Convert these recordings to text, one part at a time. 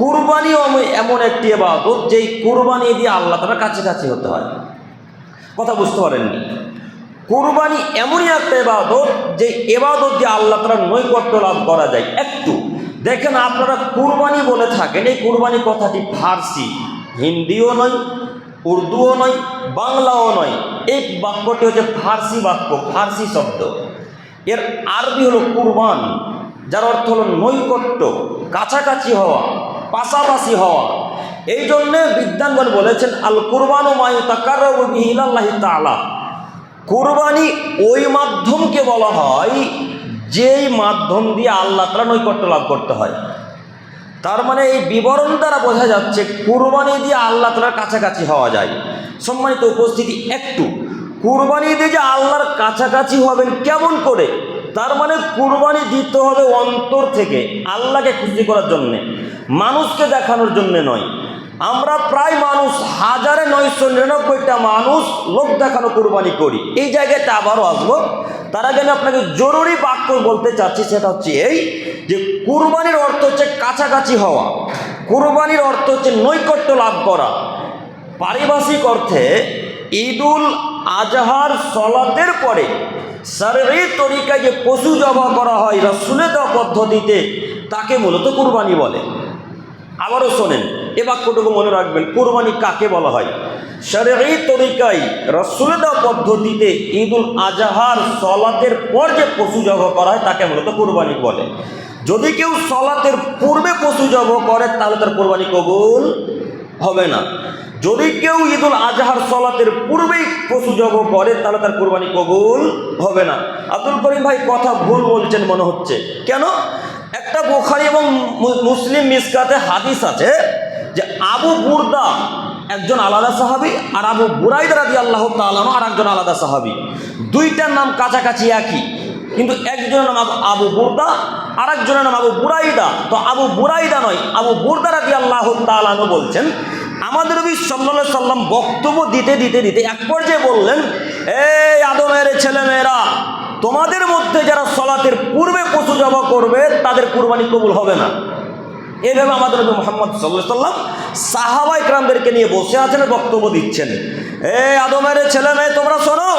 কুরবানিও এমন- একটি এবাদত যেই কুরবানি দিয়ে আল্লাহ তালার কাছাকাছি হতে হয়। কথা বুঝতে পারেননি? কুরবানি এমনই একটা এবাদত যে এবাদত দিয়ে আল্লাহ তালার নৈকট্য লাভ করা যায়। একটু দেখেন আপনারা কুরবানি বলে থাকেন, এই কুরবানি কথাটি ফার্সি, হিন্দিও নয়, উর্দুও নয়, বাংলাও নয়। এই বাক্যটি হচ্ছে ফার্সি বাক্য, ফার্সি শব্দ। এর আরবি হলো কুরবান, যার অর্থ হলো নৈকট্য, কাছাকাছি হওয়া। পাশাপাশি হওয়া। এই জন্যে বিদ্যানগণ বলেছেন, আল কুরবান ও মায়ু তাকার তালা কুরবানি ওই মাধ্যমকে বলা হয়, যেই মাধ্যম দিয়ে আল্লাহ তালা নৈকট্য লাভ করতে হয়। তার মানে এই বিবরণ দ্বারা বোঝা যাচ্ছে, কুরবানি দিয়ে আল্লাহ তালার কাছাকাছি হওয়া যায়। সম্মানিত উপস্থিতি একটু। কুরবানি দিয়ে যে আল্লাহর কাছাকাছি হবেন কেমন করে? তার মানে কুরবানি দিতে হবে অন্তর থেকে, আল্লাহকে খুশি করার জন্যে, মানুষকে দেখানোর জন্যে নয়। আমরা প্রায় মানুষ, হাজারে নয়শো নিরানব্বইটা মানুষ লোক দেখানো কুরবানি করি। এই জায়গাতে আবারও আসব। তার আগে আমি আপনাকে জরুরি বাক্য বলতে চাচ্ছি, সেটা হচ্ছে এই যে কুরবানির অর্থ হচ্ছে কাছাকাছি হওয়া। কুরবানির অর্থ হচ্ছে নৈকট্য লাভ করা। পারিভাষিক অর্থে ঈদুল আজহার সলাতের পরে সারি তরিকায় যে পশু জবা করা হয় রসুলে দেওয়া পদ্ধতিতে, তাকে মূলত কুরবানি বলে। আবারও শোনেন, এ বাক্যটুকু মনে রাখবেন, কুরবানি কাকে বলা হয়? এই তরিকায় রসুলদা পদ্ধতিতে ঈদুল আজহার সলাতের পর যে পশু জব করা হয়, তাকে মূলত কুরবানি বলে। যদি কেউ সলাতের পূর্বে পশু জব করে, তাহলে তার কোরবানি কবুল হবে না। যদি কেউ ঈদুল আজহার সলাতের পূর্বেই পশু জব করে, তাহলে তার কোরবানি কবুল হবে না। আব্দুল করিম ভাই কথা ভুল বলছেন মনে হচ্ছে। কেন? একটা বোখারি এবং মুসলিম মিসকাতে হাদিস আছে যে আবু বুরদা একজন আলাদা সাহাবি আর আবু বুরাইদা রাদি আল্লাহ তালানো আর একজন আলাদা সাহাবি। দুইটার নাম কাছাকাছি একই। কিন্তু একজনের নাম আবু বুরদা আর একজনের নাম আবু বুরাইদা। তো আবু বুরাইদা নয়, আবু বুরদা রাদি আল্লাহ তালানো বলছেন আমাদের নবী সাল্লা সাল্লাম বক্তব্য দিতে দিতে দিতে এক পর্যায়ে বললেন, এই আদমের ছেলে মেয়েরা তোমাদের মধ্যে যারা সলাতের পূর্বে পশু জবা করবে, তাদের কুরবানি কবুল হবে না। এভাবে আমাদের নবী মোহাম্মদ সাল্লাহ সাল্লাম সাহাবাই ক্রামদেরকে নিয়ে বসে আছেন, বক্তব্য দিচ্ছেন। এ আদমের ছেলে মেয়ে তোমরা শোনো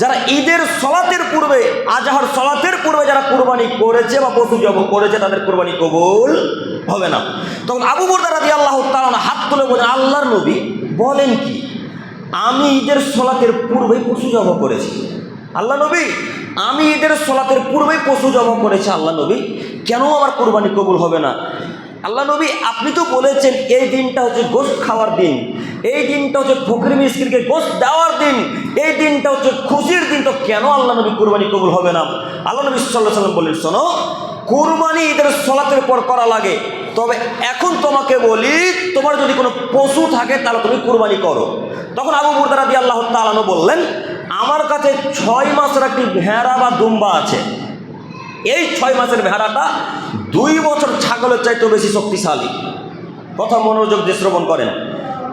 যারা ঈদের সলাতের পূর্বে, আজহার সলাতের পূর্বে যারা কুরবানি করেছে বা পশু জব করেছে, তাদের কুরবানি কবুল হবে না। তখন আবু বরদা রাজি আল্লাহ তাআলা হাত তুলে বলেন আল্লাহর নবী বলেন কি? আমি ঈদের সলাতের পূর্বেই পশু জব করেছি। আল্লাহ নবী, আমি ঈদের সলাতের পূর্বেই পশু জমা করেছি। আল্লাহ নবী, কেন আমার কোরবানি কবুল হবে না? আল্লাহ নবী, আপনি তো বলেছেন, এই দিনটা হচ্ছে গোস্ত খাওয়ার দিন। এই দিনটা হচ্ছে ফকরি মিস্ত্রিকে গোস্ত দেওয়ার দিন। এই দিনটা হচ্ছে খুশির দিন। তো কেন আল্লাহ নবী কুরবানি কবুল হবে না? আল্লাহ নবী সাল্লাহ সাল্লাম বললেন, শোনো, কুরবানি ঈদের সলাতের পর করা লাগে। তবে এখন তোমাকে বলি, তোমার যদি কোনো পশু থাকে, তাহলে তুমি কুরবানি করো। তখন আবু মুরদারা দিয়ে আল্লাহ তালানো বললেন, আমার কাছে ছয় মাসের একটি ভেড়া বা দুম্বা আছে। এই ছয় মাসের ভেড়াটা দুই বছর ছাগলের চাইতে বেশি শক্তিশালী। কথা মনোযোগ দিয়ে শ্রবণ করেন।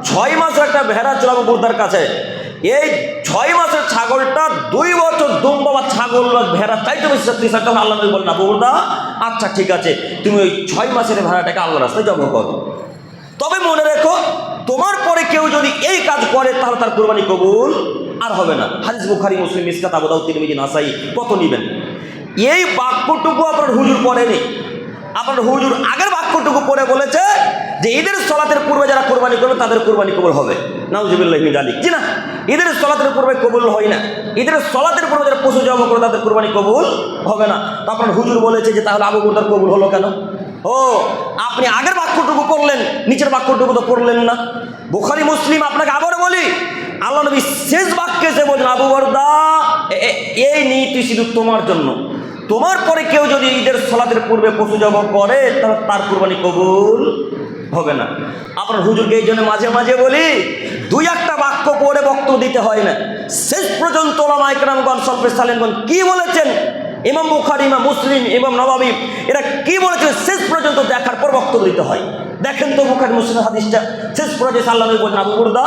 ছয় মাসের একটা ভেড়া ছিল বুর্দার কাছে। এই ছয় মাসের ছাগলটা দুই বছর দুম্বা বা ছাগল ভেড়া চাইতে বেশি শক্তিশালী তখন আল্লাহ নবী আবু বুর্দা আচ্ছা ঠিক আছে, তুমি ওই ছয় মাসের ভেড়াটাকে আল্লাহ রাস্তায় জন্ম করো। তবে মনে রেখো, তোমার পরে কেউ যদি এই কাজ করে, তাহলে তার কোরবানি কবুল আর হবে না। হাদিস বুখারি, মুসলিম ইসকাত আবুদাউ তিরমিজি, নাসাই, কত নেবেন? এই বাক্যটুকু আপনার হুজুর পড়েনি। আপনার হুজুর আগের বাক্যটুকু পড়ে বলেছে যে ঈদের সলাতের পূর্বে যারা কোরবানি করবে, তাদের কোরবানি কবুল হবে। নাউজুবিল্লাহ জালি জি না? ঈদের সলাতের পূর্বে কবুল হয় না। ঈদের সলাতের পূর্বে যারা পশু জমা করে, তাদের কোরবানি কবুল হবে না। তো আপনার হুজুর বলেছে যে, তাহলে আবু বুর্দার কবুল হলো কেন? ও, আপনি আগের বাক্যটুকু করলেন নিচের বাক্যটুকু তো করলেন না। বুখারি, মুসলিম, আপনাকে আবার বলি, আল্লাহ নবী শেষ বাক্যে সে বলছেন, আবু বরদা এই নীতি শুধু তোমার জন্য। তোমার পরে কেউ যদি ঈদের সলাতের পূর্বে পশু জব করে, তাহলে তার কুরবানি কবুল হবে না। আপনার হুজুরকে এই জন্য মাঝে মাঝে বলি, দুই একটা বাক্য পড়ে বক্তব্য দিতে হয় না। শেষ পর্যন্ত ওলামা ইকরামগণ, সলফে সালেনগণ কি বলেছেন? ইমাম বুখারি, ইমাম মুসলিম, ইমাম নবাবি, এরা কি বলেছেন? শেষ পর্যন্ত দেখার পর বক্তব্য দিতে হয়। দেখেন তো বুখারি, মুসলিম হাদিসটা। শেষ পর্যন্ত সাল্লাহ নবী বলেন আবু বুরদা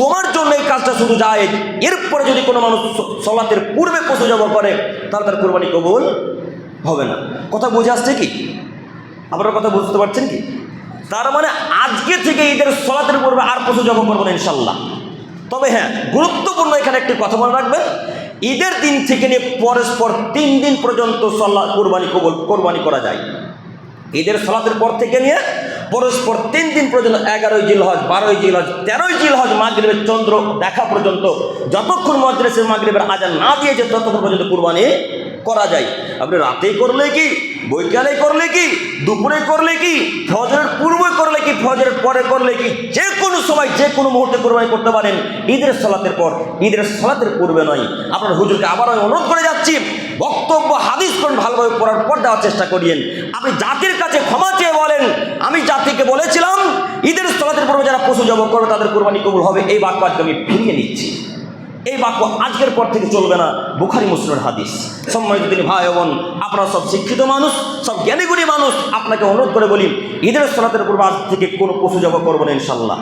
তোমার জন্য এই কাজটা শুধু যায় এরপরে যদি কোনো মানুষ সলাতের পূর্বে পশু জবর করে, তাহলে তার কোরবানি কবুল হবে না। কথা বুঝে আসছে কি? আপনার কথা বুঝতে পারছেন কি? তার মানে আজকে থেকে ঈদের সলাতের পূর্বে আর পশু জব করব না, ইনশাল্লাহ। তবে হ্যাঁ গুরুত্বপূর্ণ এখানে একটি কথা মনে রাখবেন। ঈদের দিন থেকে নিয়ে পরস্পর তিন দিন পর্যন্ত সল্লা কোরবানি কবল, কোরবানি করা যায়। ঈদের সলাতের পর থেকে নিয়ে পরস্পর তিন দিন পর্যন্ত এগারোই জিলহজ, বারোই জিলহজ, তেরোই জিল জিলহজ মাগরিবের চন্দ্র দেখা পর্যন্ত যতক্ষণ মদ্রেসের মাগরিবের আজান না দিয়েছে, ততক্ষণ পর্যন্ত কোরবানি করা যায়। আপনি রাতেই করলে কি, বৈকালে করলে কি, দুপুরে করলে কি কি ফজরের পরে করলে কি যে কোনো সময় যে কোনো মুহূর্তে কোরবানি করতে পারেন। ঈদের সলাতের পর, ঈদের সলাতের পূর্বে নয়। আপনার হুজুরকে আবার আমি অনুরোধ করে যাচ্ছি, বক্তব্য, হাদিস কোন ভালোভাবে পড়ার পর দেওয়ার চেষ্টা করিয়েন। আপনি জাতির কাছে ক্ষমা চেয়ে বলেন। আমি জাতিকে বলেছিলাম, ঈদের সলাতের পূর্বে যারা পশু জব করবে, তাদের কোরবানি কবুল হবে। এই বাক্য আজকে আমি ফিরিয়ে নিচ্ছি। এই বাক্য আজকের পর থেকে চলবে না। বুখারি মুসলিমের হাদিস। সম্মানিত তিনি ভাই বোন, আপনারা সব শিক্ষিত মানুষ, সব জ্ঞানীগুণী মানুষ, আপনাকে অনুরোধ করে বলি, ঈদের সলাতের পূর্বে আজ থেকে কোনো পশু জবা করব না ইনশাল্লাহ